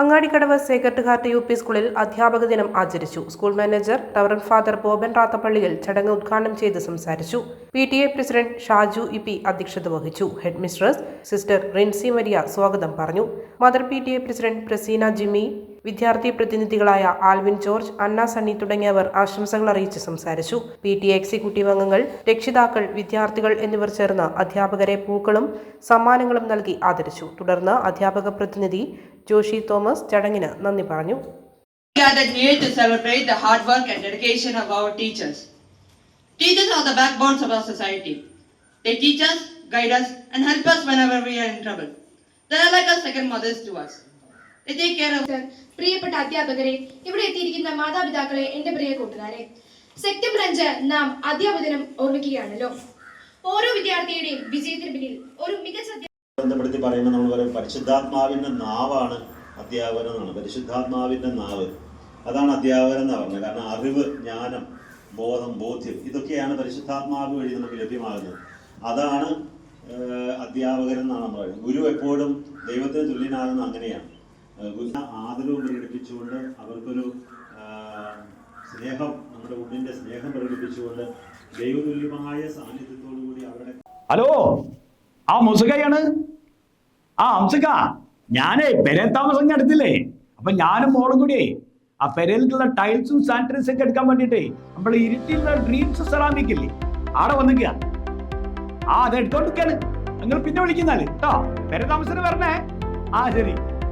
Angadikadavu sacred heart U P സ്കൂളിൽ അധ്യാപക ദിനം ആചരിച്ചു. സ്കൂൾ മാനേജർ ടവറൻ ഫാദർ ബോബൻ റാത്തപ്പള്ളിയിൽ ചടങ്ങ് ഉദ്ഘാടനം ചെയ്ത് സംസാരിച്ചു. P T A president Shaju E P അധ്യക്ഷത വഹിച്ചു. Head mistress sister Rincy Maria സ്വാഗതം പറഞ്ഞു. Mother P T A president Praseena Jimmy വിദ്യാർത്ഥി പ്രതിനിധികളായ ആൽവിൻ ജോർജ് അന്ന സണ്ണി തുടങ്ങിയവർ ആശംസകൾ അറിയിച്ച് സംസാരിച്ചു. പി ടി എക്സിക്യൂട്ടീവ് അംഗങ്ങൾ രക്ഷിതാക്കൾ വിദ്യാർത്ഥികൾ എന്നിവർ ചേർന്ന് അധ്യാപകരെ പൂക്കളും സമ്മാനങ്ങളും നൽകി ആദരിച്ചു. തുടർന്ന് അധ്യാപക പ്രതിനിധി ജോഷി തോമസ് ചടങ്ങിന് നന്ദി പറഞ്ഞു. പ്രിയപ്പെട്ട അധ്യാപകരെ ഇവിടെ എത്തിയിരിക്കുന്ന മാതാപിതാക്കളെ എന്റെ പ്രിയ കൂട്ടുകാരെ. സെപ്റ്റംബർ അഞ്ച് നാം അധ്യാപക ദിനം ഓർമ്മിക്കുകയാണല്ലോ. ഓരോ വിദ്യാർത്ഥിയുടെയും വിജയത്തിന് പിന്നിൽ ഒരു മികച്ച ബന്ധപ്പെടുത്തി പറയുമ്പോൾ നമ്മൾ പറയും പരിശുദ്ധാത്മാവിന്റെ നാവാണ് അധ്യാപനം എന്നാണ്. പരിശുദ്ധാത്മാവിന്റെ നാവ്. അതാണ് അധ്യാപനം എന്ന് പറഞ്ഞത്. കാരണം അറിവ് ജ്ഞാനം ബോധം ബോധ്യം ഇതൊക്കെയാണ് പരിശുദ്ധാത്മാവ് വഴി നമുക്ക് ലഭ്യമാകുന്നത്. അതാണ് അധ്യാപകരെന്നാണ് നമ്മൾ പറയുന്നത്. ഗുരു എപ്പോഴും ദൈവത്തിന് തുല്യനാകുന്ന അങ്ങനെയാണ്. ആദരവ് പ്രകടിപ്പിച്ചുകൊണ്ട് അവർക്കൊരു സ്നേഹം നമ്മുടെ ഉള്ളിന്റെ സ്നേഹം പ്രകടിപ്പിച്ചുകൊണ്ട് ദൈവതുല്യമായ സാന്നിധ്യത്തോടു കൂടി അവരുടെ ഹലോ ആ മുസുകയാണ് ആ അംസുക ഞാനേ പെരേൽ താമസം എടുത്തില്ലേ അപ്പൊ ഞാനും മോളും കൂടിയേ ആ പെരയിലുള്ള ടൈൽസും സാനിറ്റൈസും ഒക്കെ എടുക്കാൻ വേണ്ടിട്ടേ നമ്മൾ ഇരുട്ടിയുള്ള ഡ്രീംസ് സെറാമിക് ഇല്ലേ ആടെ വന്നിക്കുക. ആ അത് എടുത്തോണ്ടിരിക്കാണ് നിങ്ങൾ പിന്നെ വിളിക്കുന്നാൽ. കേട്ടോ പെരേ താമസത്തിന് വരണേ. ആ ശരി.